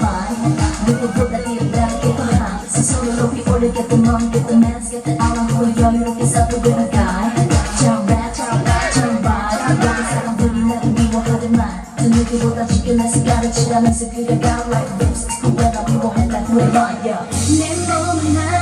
mind 누구보다 뛰어난 게 또한 스스로 높이 올리게 된 넌, get the man's get the out of the 여유롭게 써도 되는 guy Turn back, turn back, turn right 여기 사람들이 나를 미워하지만 더 누구보다 쉽게 내 생각을 치라면서 그래 got like this 그왜 나 미워한다 그래 봐요 내 몸은 나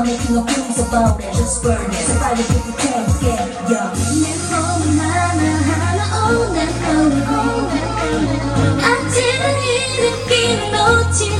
I'm making a fool about it Just burn it survive if you can't get yo 내 봄은 하나하나 오는 거울 아침은 이